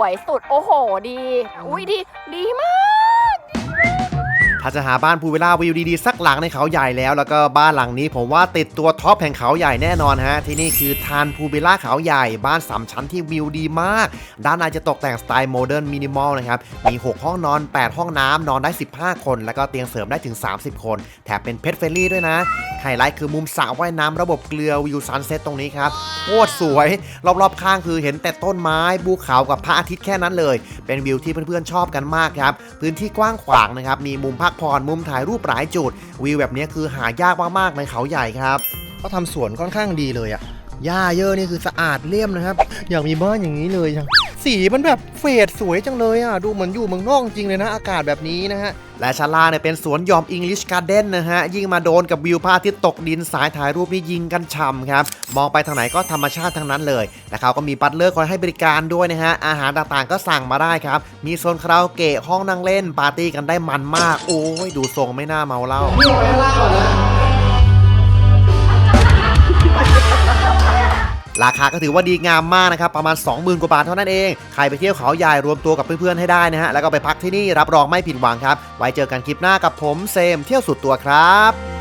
วยสุดโอ้โหดี อุ้ยดี ดีมาก ถ้าจะหาบ้านพูลวิลล่าวิวดีๆสักหลังในเขาใหญ่แล้วแล้วก็บ้านหลังนี้ผมว่าติดตัวท็อปแห่งเขาใหญ่แน่นอนฮะ ที่นี่คือทานพูลวิลล่าเขาใหญ่บ้านสามชั้นที่วิวดีมาก ด้านในจะตกแต่งสไตล์โมเดิร์นมินิมอลนะครับ มี 6 ห้องนอน 8 ห้องน้ำนอนได้ 15 คน แล้วก็เตียงเสริมได้ถึง 30 คน แถมเป็นเพ t เฟ r ลี่ด้วยนะไฮไลท์คือมุมสระว่ายน้ำระบบเกลือวิวซันเซ็ตตรงนี้ครับโคตรสวย รอบๆข้างคือเห็นแต่ต้นไม้ภูเขากับพระอาทิตย์แค่นั้นเลย เป็นวิวที่เพื่อนๆชอบกันมากครับพื้นที่กว้างขวางนะครับมีมุมพักผ่อนมุมถ่ายรูปหลายจุด วิวแบบนี้คือหายากมากๆในเขาใหญ่ครับเขาทำสวนค่อนข้างดีเลยอะหญ้าเยอะนี่คือสะอาดเลี่ยมนะครับ อยากมีบ้านอย่างนี้เลยจัง สีมันแบบเฟดสวยจังเลยอะ ดูเหมือนอยู่เมืองนอกจริงเลยนะ อากาศแบบนี้นะฮะ และชั้นล่างเนี่ยเป็นสวนยอม English Garden นะฮะ ยิ่งมาโดนกับวิวพระอาทิตย์ตกดินสายถ่ายรูปนี่ยิงกันฉ่ำครับ มองไปทางไหนก็ธรรมชาติทั้งนั้นเลยและเขาก็มีบัตเลอร์คอยให้บริการด้วยนะฮะ อาหารต่างๆก็สั่งมาได้ครับ มีโซนคาราโอเกะห้องนั่งเล่นปาร์ตี้กันได้มันมาก โอ้ยดูทรงไม่น่าเมาเหล้า ราคาก็ถือว่าดีงามมากนะครับประมาณ 20,000 กว่าบาทเท่านั้นเอง ใครไปเที่ยวเขาใหญ่รวมตัวกับเพื่อนๆให้ได้นะฮะแล้วก็ไปพักที่นี่รับรองไม่ผิดหวังครับ ไว้เจอกันคลิปหน้ากับผมเซมเที่ยวสุดตัวครับ